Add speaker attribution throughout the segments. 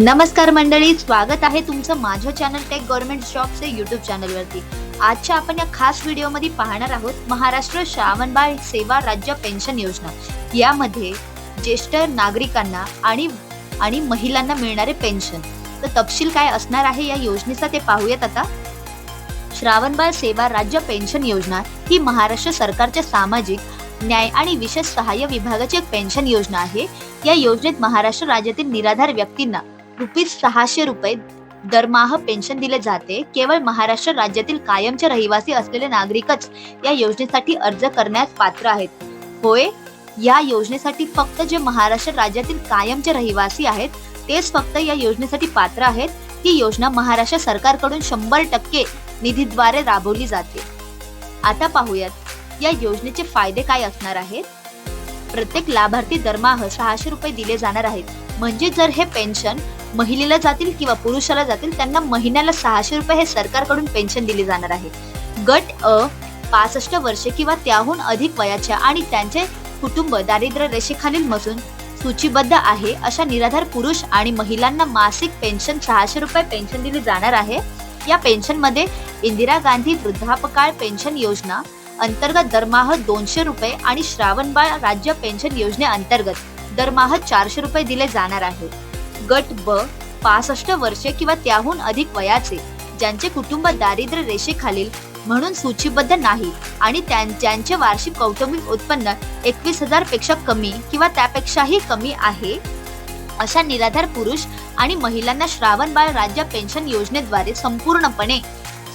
Speaker 1: नमस्कार मंडळी स्वागत आहे तुमचं माझ्या चॅनल टेक गव्हर्नमेंट जॉबचे युट्यूब चॅनलवरती आजच्या आपण या खास व्हिडिओमध्ये पाहणार आहोत महाराष्ट्र श्रावणबाळ सेवा राज्य पेन्शन योजना. यामध्ये ज्येष्ठ नागरिकांना आणि आणि महिलांना मिळणारे पेन्शन. तर तपशील काय असणार आहे या योजनेचा ते पाहूयात आता. श्रावणबाळ सेवा राज्य पेन्शन योजना ही महाराष्ट्र सरकारच्या सामाजिक न्याय आणि विशेष सहाय्य विभागाची एक पेन्शन योजना आहे. या योजनेत महाराष्ट्र राज्यातील निराधार व्यक्तींना रुपीज सहाशे रुपये दरमाह पेन्शन दिले जाते. केवळ महाराष्ट्र राज्यातील कायमचे रहिवासी असलेले नागरिकच या योजनेसाठी अर्ज करण्यास पात्र आहेत. होय या योजनेसाठी फक्त जे महाराष्ट्र राज्यातील कायमचे रहिवासी आहेत तेच फक्त या योजनेसाठी पात्र आहेत? ही योजना महाराष्ट्र सरकारकडून शंभर टक्के निधीद्वारे राबवली जाते. आता पाहूयात या योजनेचे फायदे काय असणार आहेत? प्रत्येक लाभार्थी दरमाह सहाशे रुपये दिले जाणार आहेत. म्हणजे जर हे पेन्शन महिलेला जातील किंवा पुरुषाला जातील त्यांना महिन्याला सहाशे रुपये हे सरकारकडून पेन्शन दिली जाणार आहे. गट अ पासष्ट वर्षे किंवा त्याहून अधिक वयाच्या आणि त्यांचे कुटुंब दारिद्र्य रेषेखालील मजून सूचीबद्ध आहे अशा निराधार पुरुष आणि महिलांना मासिक पेन्शन सहाशे रुपये पेन्शन दिली जाणार आहे. या पेन्शनमध्ये इंदिरा गांधी वृद्धापकाळ पेन्शन योजना अंतर्गत दरमाह दोनशे रुपये आणि श्रावणबाळ राज्य पेन्शन योजनेअंतर्गत दरमाह चारशे रुपये दिले जाणार आहे. गट ब पासष्ट वर्षे किंवा त्याहून अधिक वयाचे ज्यांचे कुटुंब दारिद्र्य रेषेखालील म्हणून सूचीबद्ध नाही आणि त्यां- ज्यांचे वार्षिक कौटुंबिक उत्पन्न एकवीस हजारपेक्षा कमी किंवा त्यापेक्षाही कमी आहे अशा निराधार पुरुष आणि महिलांना श्रावणबाळ राज्य पेन्शन योजनेद्वारे संपूर्णपणे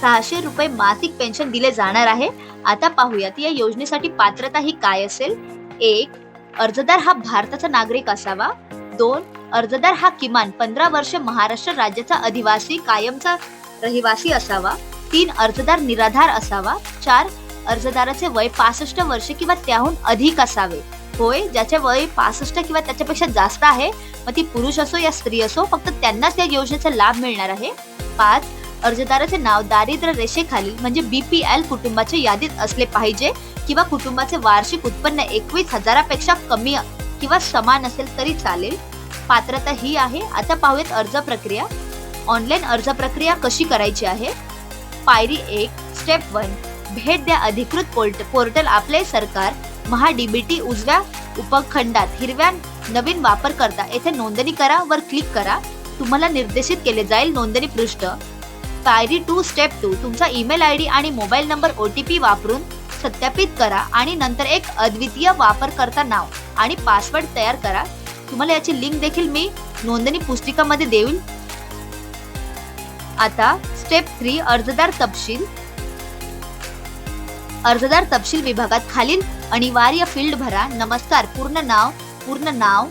Speaker 1: सहाशे रुपये मासिक पेन्शन दिले जाणार आहे. आता पाहूयात या योजनेसाठी पात्रता ही काय असेल? एक अर्जदार हा भारताचा नागरिक असावा. दोन अर्जदार हा किमान पंधरा वर्ष महाराष्ट्र राज्याचा अधिवासी कायमचा रहिवासी असावा. तीन अर्जदार निराधार असावा. चार अर्जदाराचे वय पासष्ट वर्ष किंवा त्याहून अधिक असावे. होय ज्याचे वय पासष्ट किंवा त्याच्यापेक्षा जास्त आहे मग ती पुरुष असो या स्त्री असो फक्त त्यांनाच या योजनेचा लाभ मिळणार आहे. पाच अर्जदाराचे नाव दारिद्र्य रेषेखाली म्हणजे बीपीएल कुटुंबाच्या यादीत असले पाहिजे किंवा कुटुंबाचे वार्षिक उत्पन्न एकवीस हजारापेक्षा कमी किंवा समान असेल तरी चालेल. पात्रता ही आहे. आता पाहूयात अर्ज प्रक्रिया. ऑनलाईन अर्ज प्रक्रिया कशी करायची आहे? पायरी एक स्टेप वन. भेट द्या अधिकृत पोर्ट पोर्टल आपले सरकार महा डीबीटी उजव्या उपखंडात हिरव्या नवीन वापरकर्ता. येथे नोंदणी करा वर क्लिक करा. तुम्हाला निर्देशित केले जाईल नोंदणी पृष्ठ पायरी टू स्टेप टू तुमचा ईमेल आय डी आणि mobile number O T P वापरून सत्यापित करा आणि नंतर एक अद्वितीय वापरकर्ता नाव आणि पासवर्ड तयार करा. तुम्हाला याची लिंक देखील मी नोंदणी पुस्तिकामध्ये देईल आता स्टेप थ्री अर्जदार तपशील. अर्जदार तपशील विभागात खालील अनिवार्य फील्ड भरा. नमस्कार पूर्ण नाव पूर्ण नाव.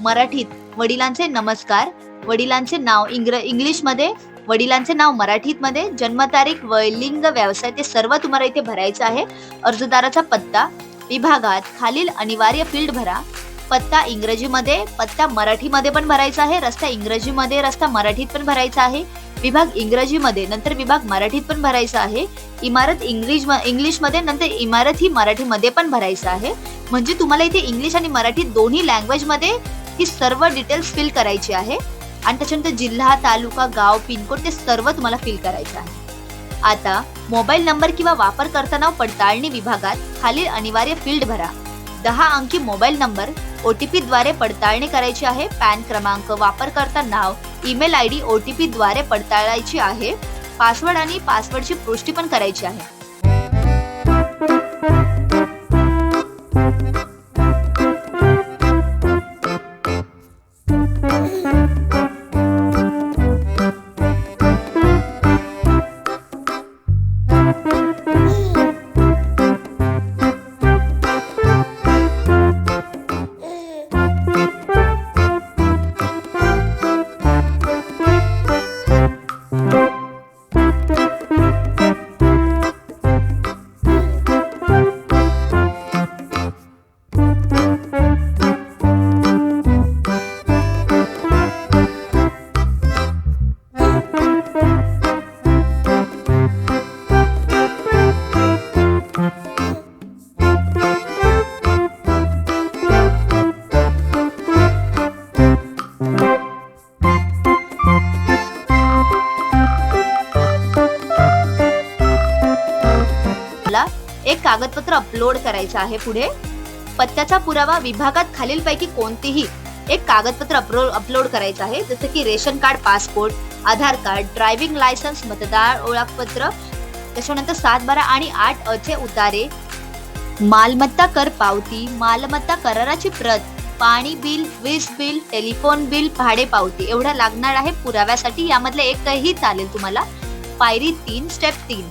Speaker 1: मराठीत वडिलांचे नमस्कार. वडिलांचे नाव इंग्र इंग्लिशमध्ये. वडिलांचे नाव मराठीत मध्ये जन्मतारीख वय लिंग व्यवसाय ते सर्व तुम्हाला इथे भरायचं आहे. अर्जदाराचा पत्ता विभागात खालील अनिवार्य फील्ड भरा. पत्ता इंग्रजीमध्ये पत्ता मराठीमध्ये पण भरायचा आहे. रस्ता इंग्रजीमध्ये रस्ता मराठीत पण भरायचा आहे. विभाग इंग्रजीमध्ये नंतर विभाग मराठीत पण भरायचा आहे. इमारत इंग्लिश इंग्लिशमध्ये नंतर इमारत ही मराठीमध्ये पण भरायचं आहे. म्हणजे तुम्हाला इथे इंग्लिश आणि मराठी दोन्ही लँग्वेजमध्ये ही सर्व डिटेल्स फिल करायची आहे. आणि त्याच्यानंतर जिल्हा तालुका गाव पिनकोड ते सर्व तुम्हाला फिल करायचं आहे. आता मोबाईल नंबर किंवा वापरकर्ता नाव पडताळणी विभागात खालील अनिवार्य फील्ड भरा. दहा अंकी मोबाईल नंबर ओ टी द्वारे पडताळणी करायची आहे पॅन क्रमांक वापरकर्ता नाव email I D O T पीद्वारे पडताळायची आहे पासवर्ड आणि पासवर्डची पुष्टी पण करायची आहे. एक कागदपत्र अपलोड करायचं आहे पुढे. पत्त्याचा पुरावा विभागात खालीलपैकी कोणतेही एक कागदपत्र अपलोड करायचं आहे. जसं की ration card passport Aadhaar card driving licence मतदार ओळखपत्र त्याच्यानंतर सात बारा आणि आठ अचे उतारे मालमत्ता कर पावती मालमत्ता कराराची प्रत पाणी बिल वीज बिल टेलिफोन बिल भाडे पावती एवढं लागणार आहे पुराव्यासाठी. यामधले एकही चालेल तुम्हाला. पायरी तीन स्टेप तीन.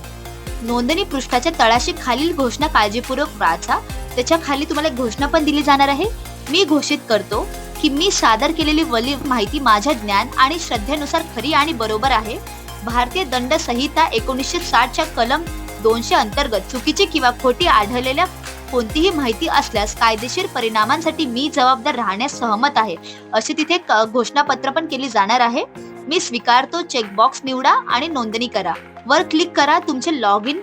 Speaker 1: नोंदणी पृष्ठाच्या तळाशी खालील घोषणा काळजीपूर्वक वाचा. त्याच्याखाली तुम्हाला एक घोषणा पण दिली जाणार आहे. मी घोषित करतो की मी सादर केलेली वली माहिती माझ्या ज्ञान आणि श्रद्धेनुसार खरी आणि बरोबर आहे. भारतीय दंड संहिता एकोणीसशे साठच्या कलम दोनशे अंतर्गत चुकीची किंवा खोटी आढळलेल्या कोणतीही माहिती असल्यास कायदेशीर परिणामांसाठी मी जबाबदार राहण्यास सहमत आहे. अशी तिथे क- घोषणापत्र पण केली जाणार आहे. मी स्वीकारतो चेकबॉक्स निवडा आणि नोंदणी करा. वर क्लिक करा तुमचे लॉग इन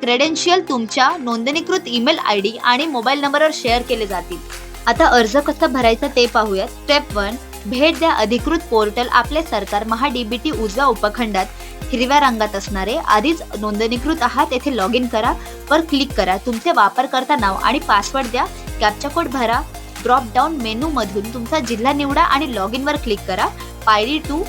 Speaker 1: क्रेडेन्शियल तुमच्या नोंदणीकृत ईमेल आय डी आणि मोबाईल नंबरवर शेअर केले जातील. आता अर्ज कसा भरायचा ते पाहूया स्टेप वन भेट द्या अधिकृत पोर्टल आपले सरकार महाडीबीटी उजव्या उपखंडात हिरव्या रंगात असणारे. आधीच नोंदणीकृत आहात येथे लॉग इन करा. वर क्लिक करा. तुमचे वापरकर्ता नाव आणि पासवर्ड द्या. कॅप्चा कोड भरा. ड्रॉप डाऊन मेनू मधून तुमचा जिल्हा निवडा आणि लॉग इन वर क्लिक करा. पायरी टू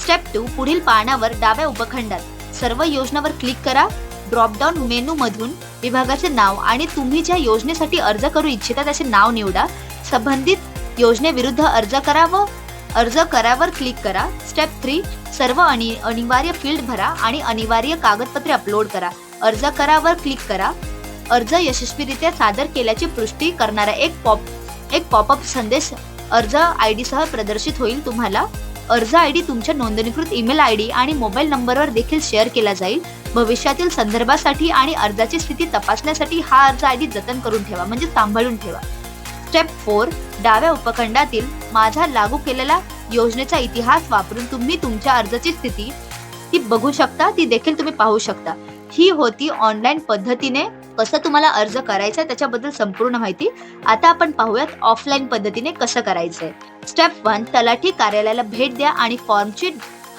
Speaker 1: स्टेप टू पुढील पानावर डाव्या उपखंडात. सर्व योजनावर क्लिक करा. ड्रॉपडाऊन मेनू मधून विभागाचे नाव आणि तुम्ही ज्या योजनेसाठी अर्ज करू इच्छिता त्याचे नाव निवडा. संबंधित योजनेविरुद्ध अर्ज करा व अर्ज करावर क्लिक करा. स्टेप थ्री सर्व अनि अनिवार्य फील्ड भरा आणि अनिवार्य कागदपत्रे अपलोड करा. अर्ज करावर क्लिक करा. अर्ज यशस्वीरित्या सादर केल्याची पुष्टी करणारा एक पॉप एक पॉपअप संदेश अर्ज आय डी सह प्रदर्शित होईल तुम्हाला. अर्ज आय डी तुमच्या नोंदणीकृत ईमेल आय डी आणि मोबाईल नंबरवर देखील शेअर केला जाईल. भविष्यातील संदर्भासाठी आणि अर्जाची स्थिती तपासण्यासाठी हा अर्ज आय डी जतन करून ठेवा म्हणजे सांभाळून ठेवा. स्टेप फोर डाव्या उपखंडातील माझा लागू केलेला योजनेचा इतिहास वापरून तुम्ही तुमच्या अर्जाची स्थिती ती बघू शकता ती देखील तुम्ही पाहू शकता. ही होती ऑनलाईन पद्धतीने कसं तुम्हाला अर्ज करायचा आहे त्याच्याबद्दल संपूर्ण माहिती आता आपण पाहूयात ऑफलाईन पद्धतीने कसं करायचंय. स्टेप वन तलाठी कार्यालयाला भेट द्या आणि फॉर्मची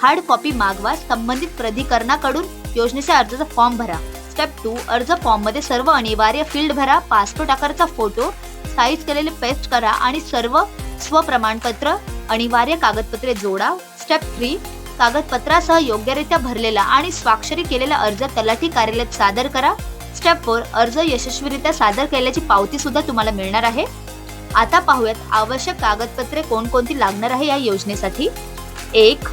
Speaker 1: हार्ड कॉपी मागवा. संबंधित प्राधिकरणाकडून योजनेच्या अर्जाचा फॉर्म भरा. स्टेप टू अर्ज फॉर्ममध्ये सर्व अनिवार्य फील्ड भरा. पासपोर्ट आकाराचा फोटो साईज केलेले पेस्ट करा आणि सर्व स्वप्रमाणपत्र अनिवार्य कागदपत्रे जोडा. स्टेप थ्री कागदपत्रासह योग्यरित्या भरलेला आणि स्वाक्षरी केलेला अर्ज तलाठी कार्यालयात सादर करा. स्टेप फोर अर्ज यशस्वीरित्या सादर केल्याची पावती सुद्धा तुम्हाला मिळणार आहे. आता पाहूयात आवश्यक कागदपत्रे कोणकोणती लागणार आहे या योजनेसाठी. एक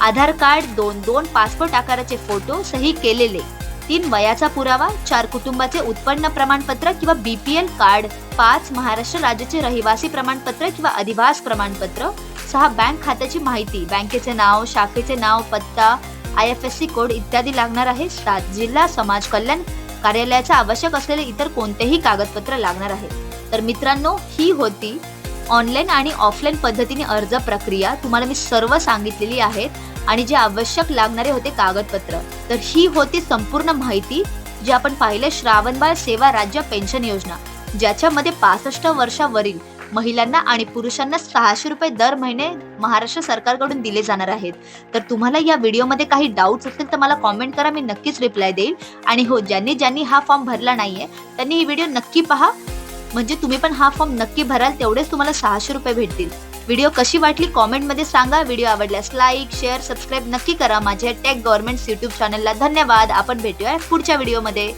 Speaker 1: आधार कार्ड दोन दोन पासपोर्ट आकाराचे फोटो सही केलेले. तीन वयाचा पुरावा. चार कुटुंबाचे उत्पन्न प्रमाणपत्र किंवा बीपीएल कार्ड. पाच महाराष्ट्र राज्याचे रहिवासी प्रमाणपत्र किंवा अधिवास प्रमाणपत्र. सहा बँक खात्याची माहिती. बँकेचे नाव शाखेचे नाव पत्ता I F S C code इत्यादी लागणार आहे. सात जिल्हा समाज कल्याण कार्यालयाच्या आवश्यक असलेले इतर कोणतेही कागदपत्र लागणार आहे तर मित्रांनो ही होती ऑनलाईन आणि ऑफलाईन पद्धतीने अर्ज प्रक्रिया. तुम्हाला मी सर्व सांगितलेली आहेत आणि जे आवश्यक लागणारे होते कागदपत्र. तर ही होती संपूर्ण माहिती जी आपण पाहिले श्रावणबाळ सेवा राज्य पेन्शन योजना ज्याच्यामध्ये पासष्ट वर्षावरील महिलांना आणि पुरुषांना सहाशे रुपये दर महिने महाराष्ट्र सरकारकडून दिले जाणार आहेत. तर तुम्हाला या व्हिडिओमध्ये काही डाऊट्स असतील तर मला कॉमेंट करा मी नक्कीच रिप्लाय देईल. आणि हो ज्यांनी ज्यांनी हा फॉर्म भरला नाहीये त्यांनी ही व्हिडिओ नक्की पहा. म्हणजे तुम्ही पण हा फॉर्म नक्की भराल तेवढेच तुम्हाला सहाशे रुपये भेटतील. व्हिडिओ कशी वाटली कॉमेंटमध्ये सांगा. व्हिडिओ आवडल्यास लाईक शेअर सबस्क्राईब नक्की करा. माझ्या टेक गव्हर्नमेंट युट्यूब चॅनलला धन्यवाद. आपण भेटूया पुढच्या व्हिडिओमध्ये